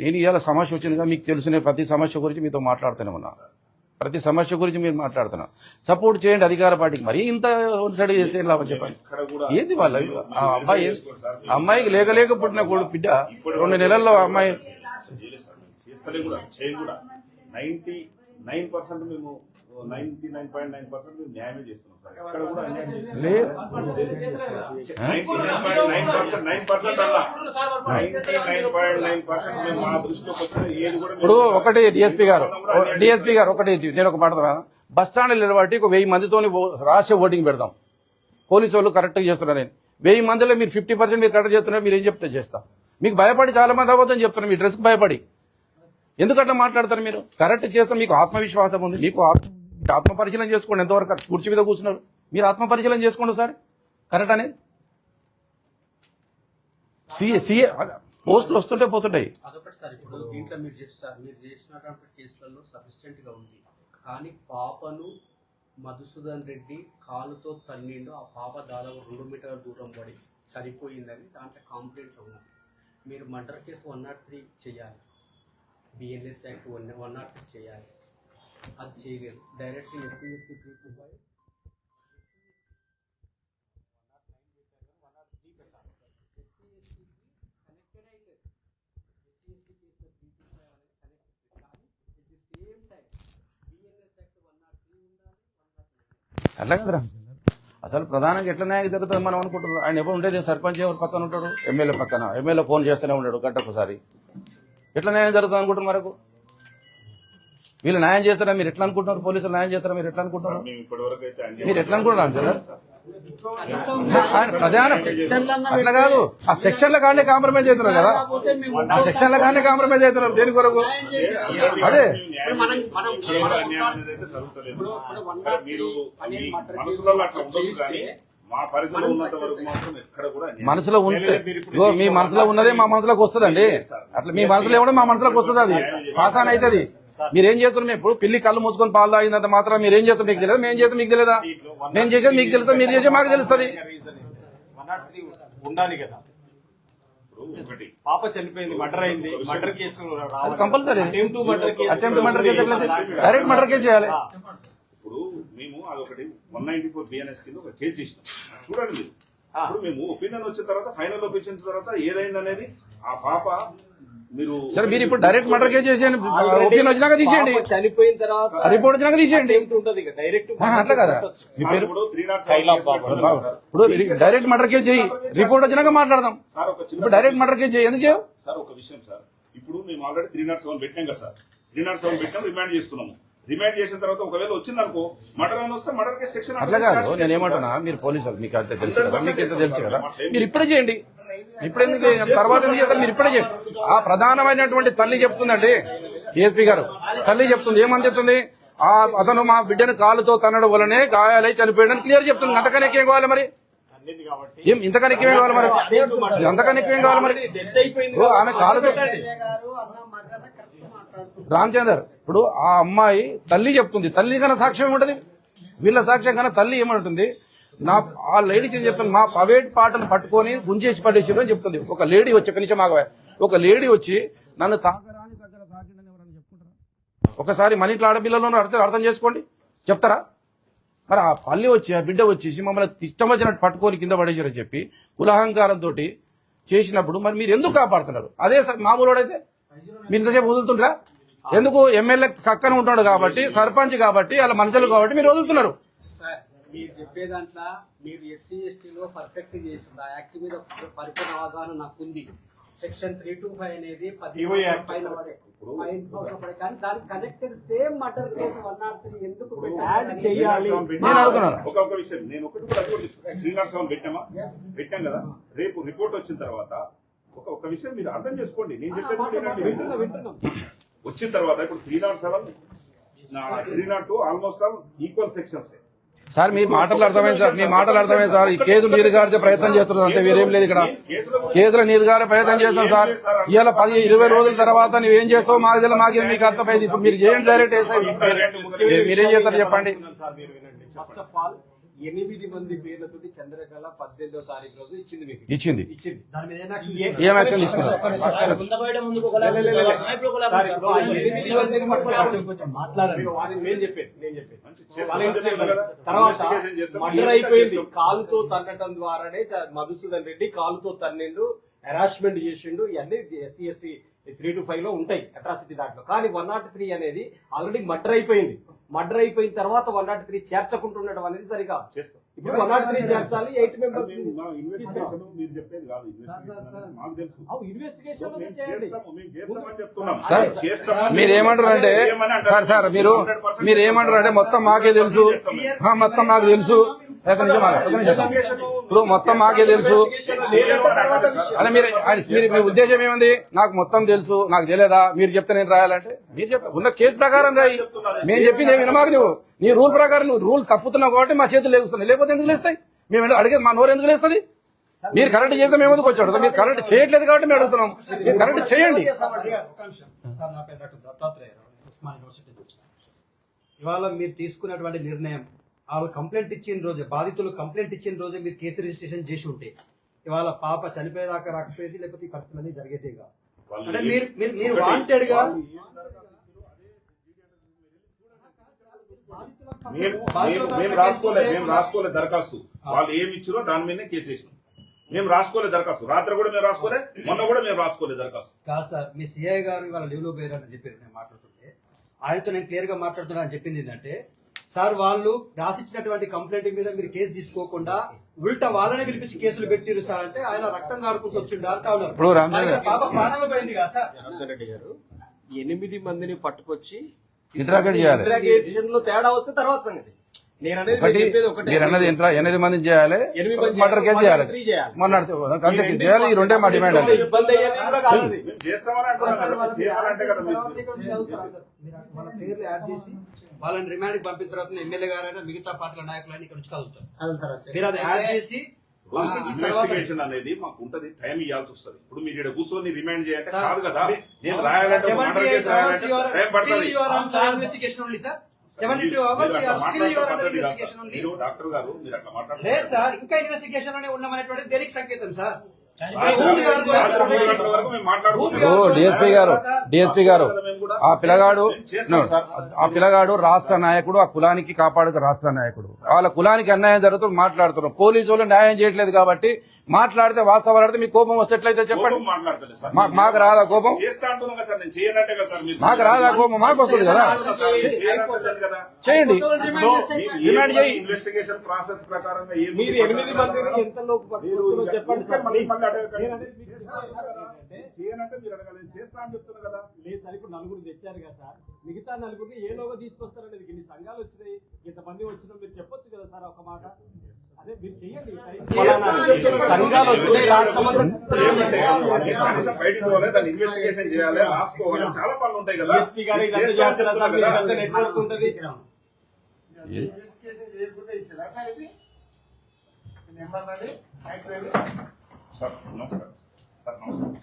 నేను ఇవాళ సమస్య వచ్చిందిగా మీకు తెలిసిన ప్రతి సమస్య గురించి మీతో మాట్లాడుతూనే ఉన్నా ప్రతి సమస్య గురించి మీరు మాట్లాడుతున్నా. సపోర్ట్ చేయండి అధికార పార్టీకి. మరి ఇంత వన్ సైడ్ చేస్తే లాభం చెప్పండి? కూడా ఏంది వాళ్ళ ఆ అబ్బాయి అమ్మాయికి లేక లేక పుట్టిన కొడుకు బిడ్డ. రెండు నెలల్లో అమ్మాయి కూడా కూడా. నైన్టీ నైన్ పర్సెంట్ మేము ninety nine point nine percent న్యాయమే చేస్తున్నాం సార్. ఎక్కడ కూడా అన్యాయం ఇప్పుడు ఒకటి డిఎస్పీ గారు. డిఎస్పీ గారు ఒకటి నేను ఒక మాట బస్ స్టాండ్ నిలబట్టి ఒక వెయ్యి మందితో రాష్ట్ర ఓటింగ్ పెడదాం. పోలీసు వాళ్ళు కరెక్ట్గా చేస్తున్నారు నేను వెయ్యి మందిలో మీరు ఫిఫ్టీ పర్సెంట్ మీరు కరెక్ట్ చేస్తున్నారు మీరు ఏం చెప్తే చేస్తా. మీకు భయపడి చాలా మంది అబద్ధం చెప్తున్నారు మీ డ్రెస్కి భయపడి. ఎందుకట్లా మాట్లాడతారు మీరు? కరెక్ట్ చేస్తే మీకు ఆత్మవిశ్వాసం ఉంది మీకు ఆత్మ ఆత్మ చేసుకోండి ఎంతవరకు కుర్చీ మీద కూర్చున్నారు. మీరు ఆత్మ చేసుకోండి సార్ కరెక్ట్ అనేది? సీఏ సీఏ పోస్టులు వస్తుంటే పోతుంటాయి. అదొకటి సార్ ఇప్పుడు దీంట్లో మీరు చేస్తారు మీరు చేసినటువంటి కేసులలో సఫిషియెంట్గా ఉంది. కానీ పాపను మధుసూదన్ రెడ్డి కాలుతో తన్నిండు. ఆ పాప దాదాపు రెండు మీటర్ల దూరం పడి చనిపోయిందని దాంట్లో కంప్లైంట్ ఉన్నది. మీరు murder case one not three చేయాలి. BNS act one one not three చేయాలి. అది చేయలేదు. Direct SP ST three two five అట్లా కదరా. అసలు ప్రధానంగా ఎట్లా న్యాయం జరుగుతుంది మనం అనుకుంటున్నాం ఆయన ఎప్పుడు ఉండేది సర్పంచ్ ఎవరు పక్కన ఉంటాడు? ఎమ్మెల్యే పక్కన. ఎమ్మెల్యే ఫోన్ చేస్తూనే ఉంటాడు గంటకొకసారి. ఎట్లా న్యాయం జరుగుతుంది అనుకుంటున్నారు మనకు వీళ్ళు న్యాయం చేస్తారా? మీరు ఎట్లా అనుకుంటున్నారు? పోలీసులు న్యాయం చేస్తారా? మీరు ఎట్లా అనుకుంటున్నారు? మీరు ఎట్లా అనుకుంటున్నారు అంతే ఆయన ప్రధాన అట్లా కాదు. ఆ సెక్షన్ల కాడే కాంప్రమైజ్ అవుతున్నారు కదా. ఆ సెక్షన్ల కాడే కాంప్రమైజ్ అవుతున్నారు దేని కొరకు? అదే. మనసులో కానీ ఉంటే మీ మనసులో ఉన్నదే మా మనసులోకి వస్తుందండి. అట్లా మీ మనసులో ఏమో మా మనసులోకి వస్తుంది అది. పాసాన్ అవుతుంది. మీరేం చేస్తున్నారు? మేము ఇప్పుడు పిల్లి కళ్ళు మూసుకొని పాలు తాగినంత మాత్రం మీరు ఏం చేస్తారు మీకు తెలియదు? మేము చేస్తాం మీకు తెలియదా? మేము చేసేది మీకు తెలుసా? మీరు చేసేది మాకు తెలుస్తుంది. ఉండాలి కదా. ఇప్పుడు ఒకటి పాప చనిపోయింది మర్డర్ అయింది murder case compulsory. Attempt murder case attempt murder case ఎట్లయితే డైరెక్ట్ మర్డర్ కేసు చేయాలి. ఇప్పుడు మేము అదొకటి వన్ నైన్టీ ఫోర్ బిఎన్ఎస్ కింద ఒక కేసు చేసినాం. చూడండి మీరు. ఇప్పుడు మేము ఒపీనియన్ వచ్చిన తర్వాత ఫైనల్ ఒపీనియన్ తర్వాత ఏదైంది అనేది ఆ పాప మీరు సరే మీరు ఇప్పుడు డైరెక్ట్ మర్డర్ కేసు చేసేయండి. ఒపీనియన్ వచ్చినాక తీసేయండి. చనిపోయిన తర్వాత రిపోర్ట్ వచ్చినాక తీసేయండి. ఉంటది డైరెక్ట్ అట్లా కదా మీ సార్ పేరు ఇప్పుడు డైరెక్ట్ మర్డర్ కేసు చేయి. రిపోర్ట్ వచ్చినాక మాట్లాడదాం. సార్ ఒక చిన్న ఇప్పుడు డైరెక్ట్ మర్డర్ కేసు చేయి. ఎందుకు చేయవు? సార్ ఒక విషయం సార్. ఇప్పుడు మేము ఆల్రెడీ త్రీ నాట్ సెవెన్ పెట్టినాం కదా సార్. త్రీ నాట్ సెవెన్ పెట్టాం రిమాండ్ చేస్తున్నాము. రిమాండ్ చేసిన తర్వాత ఒకవేళ వచ్చిందనుకో మర్డర్ అని వస్తే మర్డర్ కేసు సెక్షన్ అట్లా కాదు నేను ఏమంటున్నా మీరు పోలీసు వాళ్ళు మీకు అంటే తెలుసు కదా మీకు తెలుసు కదా. మీరు ఇప్పుడే చేయండి. ఇప్పుడు ఎందుకు తర్వాత ఎందుకు చేస్తారు? మీరు ఇప్పుడే చేయండి. ఆ ప్రధానమైనటువంటి తల్లి చెప్తుందండి ఏఎస్పీ గారు. తల్లి చెప్తుంది ఏమని చెప్తుంది? ఆ అతను మా బిడ్డను కాలుతో తన్నడం వల్లనే గాయాలై చనిపోయాడని క్లియర్ చెప్తుంది. అంతకన్నా ఎక్కువ కావాలి మరి? ఏం ఇంతకన్నా ఎక్కువ కావాలి మరి? ఇది అంతకన్నా ఎక్కువ కావాలి మరి? ఆమె కాలుతో రామచందర్ ఇప్పుడు ఆ అమ్మాయి తల్లి చెప్తుంది. తల్లి కన్నా సాక్ష్యం ఏముంటది? వీళ్ళ సాక్ష్యం కన్నా తల్లి ఏమంటుంది? నా ఆ లేడీ చేసి చెప్తుంది మా పవేట్ పాటను పట్టుకొని గుంజేసి పడేసారు అని చెప్తుంది. ఒక లేడీ వచ్చి కనీసం నిమిషం ఆగవా. ఒక లేడీ వచ్చి నన్ను తాగరాని దగ్గర తాకిందని ఎవరైనా చెప్పుకుంటారా? ఒకసారి మన ఇంట్లో ఆడపిల్లలను అర్థం అర్థం చేసుకోండి. చెప్తారా? మరి ఆ పల్లి వచ్చి ఆ బిడ్డ వచ్చేసి మమ్మల్ని ఇష్టం వచ్చినట్టు పట్టుకొని కింద పడేసారని చెప్పి కులహంకారంతో చేసినప్పుడు మరి మీరు ఎందుకు కాపాడుతున్నారు? అదే మామూలు అయితే మీరు ఇంతసేపు వదులుతుంటారా ఎందుకు ఎమ్మెల్యే కక్కన ఉంటాడు కాబట్టి సర్పంచ్ కాబట్టి అలా మనుషులు కాబట్టి మీరు వదులుతున్నారు. సార్ మీరు చెప్పే దాంట్లో మీరు ఎస్సీ ఎస్టీలో పర్ఫెక్ట్ చేసింది ఆ యాక్ట్ మీద పరిపూర్ణ అవగాహన నాకు ఉంది సెక్షన్ త్రీ టూ ఫైవ్ అనేది కానీ దానికి connected same murder case one not three ఎందుకు యాడ్ పెట్టాలి? చెయ్యాలి. నేను అడుగుతున్నాను. ఒక ఒక విషయం నేను ఒకటి కూడా సెవెన్ పెట్టామా? పెట్టాం కదా. రేపు రిపోర్ట్ వచ్చిన తర్వాత ఒక ఒక విషయం మీరు అర్థం చేసుకోండి. నేను చెప్పేది వచ్చిన తర్వాత ఇప్పుడు three not seven three not two almost all equal sections sir మీ మాటలు అర్థమైంది సార్ మీ మాటలు అర్థమైంది సార్. ఈ కేసు నీరుగార్చే ప్రయత్నం చేస్తున్నారు అంతే వేరేం లేదు ఇక్కడ. కేసులో నీరుగారే ప్రయత్నం చేస్తాం సార్. ఇవాళ పది ఇరవై రోజుల తర్వాత నువ్వేం చేస్తావు? మాకు తెలియదు మాకు మీకు అర్థమైంది? ఇప్పుడు మీరు చేయండి డైరెక్ట్ వేసాయి మీరేం చేస్తారు చెప్పండి. ఫస్ట్ ఆఫ్ ఆల్ ఎనిమిది మంది పేర్లతోటి చంద్రకళ పద్దెనిమిదో తారీఖు రోజు ఇచ్చింది మీకు. ఇచ్చింది. ఇచ్చింది. దాని మీద ఏం యాక్షన్ తీసుకున్నారు? మాట్లాడండి. నేను చెప్పేది నేను. తర్వాత. మర్డర్ అయిపోయింది? కాలుతో తన్నటం ద్వారానే మధుసూదన్ రెడ్డి కాలుతో తన్నిండు హెరాస్మెంట్ చేసిండు ఇవన్నీ ఎస్సీ ఎస్టీ త్రీ టు ఫైవ్లో ఉంటాయి అట్రాసిటీ దాంట్లో. కానీ వన్ నాట్ త్రీ అనేది ఆల్రెడీ మర్డర్ అయిపోయింది. మర్డర్ అయిపోయిన తర్వాత వన్ నాట్ త్రీ చేర్చకుంటుండడం అనేది సరిగా చేస్తాం. ఇప్పుడు వన్ నాట్ త్రీ చేర్చాలి ఎయిట్ అది మెంబర్స్ మేము మా ఇన్వెస్టిగేషన్ మీరు చెప్పేది కాదు ఇన్వెస్టిగేషన్ మాకు తెలుసు. ఇన్వెస్టిగేషన్ చేయండి. సార్, మీరు ఏమంటారు అంటే? సార్ సార్ మీరు 100% మీరు ఏమంటారు అంటే మొత్తం మాకే తెలుసు. ఆ, మొత్తం నాకు తెలుసు. ఇప్పుడు మొత్తం మాకే తెలుసు. అలా మీరు మీరు మీ ఉద్దేశం ఏముంది? నాకు మొత్తం తెలుసు నాకు తెలియదా? మీరు చెప్తే నేను రాయాలంటే? మీరు చెప్తే ఉన్న కేసు ప్రకారం రాయి. మేము చెప్పింది ఏమి వినమాకు నువ్వు. నీ రూల్ ప్రకారం నువ్వు రూల్ తప్పుతున్నావు కాబట్టి మా చేతులు లేస్తున్నాయి లేకపోతే ఎందుకు లేస్తాయి? మేము అడిగేది మా నోరు ఎందుకు లేస్తుంది? మీరు కరెక్ట్ చేస్తే మేము ఎందుకు వచ్చాడు మీరు కరెక్ట్ చేయట్లేదు కాబట్టి మేము అడుగుతున్నాం. మీరు కరెక్ట్ చేయండి. ఇవాళ మీరు తీసుకున్నటువంటి నిర్ణయం వాళ్ళు కంప్లైంట్ ఇచ్చిన రోజు బాధితులు కంప్లైంట్ ఇచ్చిన రోజే మీరు కేసు రిజిస్ట్రేషన్ చేసి ఉంటే ఇవాళ పాప చనిపోయేదాకా రాకపోయేది లేకపోతే ఈ పరిస్థితులన్నీ జరిగేదే కాదు. వాళ్ళు అంటే మీరు మీరు మీరు వాంటెడ్గా మేము రాసుకోలేదు మేము రాసుకోలేదు దరఖాస్తు. వాళ్ళు ఏమి ఇచ్చారో దాని మీదనే కేసు వేసినాం. మేము రాసుకోలేదు దరఖాస్తు. రాత్రి కూడా మేము రాసుకోలే మొన్న కూడా మేము రాసుకోలేదు దరఖాస్తు. కాదు సార్ మీ సిఐ గారు ఇవాళ లీవ్లో పోయారని చెప్పారు నేను మాట్లాడుతుంటే ఆయనతో నేను క్లియర్గా మాట్లాడుతున్నా అని చెప్పింది ఏంటంటే సార్ వాళ్ళు రాసిచ్చినటువంటి కంప్లైంట్ మీద మీరు కేసు తీసుకోకుండా ఉల్టా వాళ్ళనే పిలిపించి కేసులు పెట్టిరు సార్ అంటే ఆయన రక్తం కారుకుంటూ వచ్చిండు అంటా ఉన్నారు. ఇప్పుడు రామ్ మరి పాప ప్రాణమే పోయింది కదా సార్. జనార్దన్ రెడ్డి గారు ఎనిమిది మందిని పట్టుకొచ్చి Interrogate చేయాలి. ఇంట్రాగేషన్లో తేడా వస్తే తర్వాత సంగతి. నేను అనేది ఒకటి నేను చెప్పేది ఒకటే. మీరు అన్నది ఇంట్లో ఎనిమిది మందిని చేయాలి. ఎనిమిది మంది కేసు చేయాలి, చేయాలి. త్రీ చేయాలి. మొన్న అంతే చేయాలి ఈ రెండే మా డిమాండ్ అది. వాళ్ళని రిమాండ్కి పంపిన తర్వాత ఎమ్మెల్యే గారైనా మిగతా పార్టీల నాయకులన్నీ ఇక్కడ నుంచి కలుగుతారు. మీరు అది యాడ్ చేసి ఇన్వెస్టిగేషన్ అనేది మాకు ఉంటది. టైం ఇవ్వాల్సి వస్తుంది. ఇప్పుడు మీరు ఇక్కడ కూర్చొని రిమైండ్ సార్, కాదు కదా. నేను రాయాలంటే ఒక murder 78 case hours రాయాలంటే you are- టైం still పడుతుంది you are under investigation only, sir. 72 hours మీరు you అట్లా are still you are under మాట్లాడటం పద్ధతి కాదు investigation సార్. only. మీరు డాక్టర్ గారు మీరు అట్లా మాట్లాడుతున్నారు లేదు సార్ ఇంకా ఇన్వెస్టిగేషన్లోనే ఉన్నామనేటువంటి దేనికి సంకేతం సార్. డిఎస్పీ గారు డిఎస్పీ గారు. ఆ పిల్లగాడు. ఆ పిల్లగాడు రాష్ట్ర నాయకుడు ఆ కులానికి కాపాడు రాష్ట్ర నాయకుడు. వాళ్ళ కులానికి అన్యాయం జరుగుతుంది మాట్లాడుతున్నారు. పోలీసు వాళ్ళు న్యాయం చేయట్లేదు కాబట్టి మాట్లాడితే వాస్తవాలు ఆడితే మీ కోపం వస్తే ఎట్లయితే చెప్పండి. మాకు- మాకు రాదా కోపం? మాకు రాదా కోపం? మాకు వస్తుంది కదా. చేయండి. డిమాండ్ చేయి. ఇన్వెస్టిగేషన్ ప్రాసెస్ ప్రకారంగా ఏం మీరు ఎనిమిది మందిని ఎంత లోపు పట్టుకుంటారో చెప్పండి సార్. మళ్ళీ మళ్ళీ అడగకండి. చేయనంటే మీరు అడగాలి. చేస్తా అని చెప్తున్నా కదా. లేదు సార్ ఇప్పుడు నలుగురు తెచ్చారు కదా సార్? మిగతా నలుగురిని ఏ లోగా తీసుకొస్తారనేది ఇన్ని సంఘాలు వచ్చినాయి ఇంతమంది వచ్చినా మీరు చెప్పొచ్చు కదా సార్ ఒక మాట? అదే మీరు చెయ్యండి సంఘాలు వస్తున్నాయి రాష్ట్రం నెట్వర్క్ ఉంటుంది. సార్ నమస్కారం. సార్ నమస్కారం.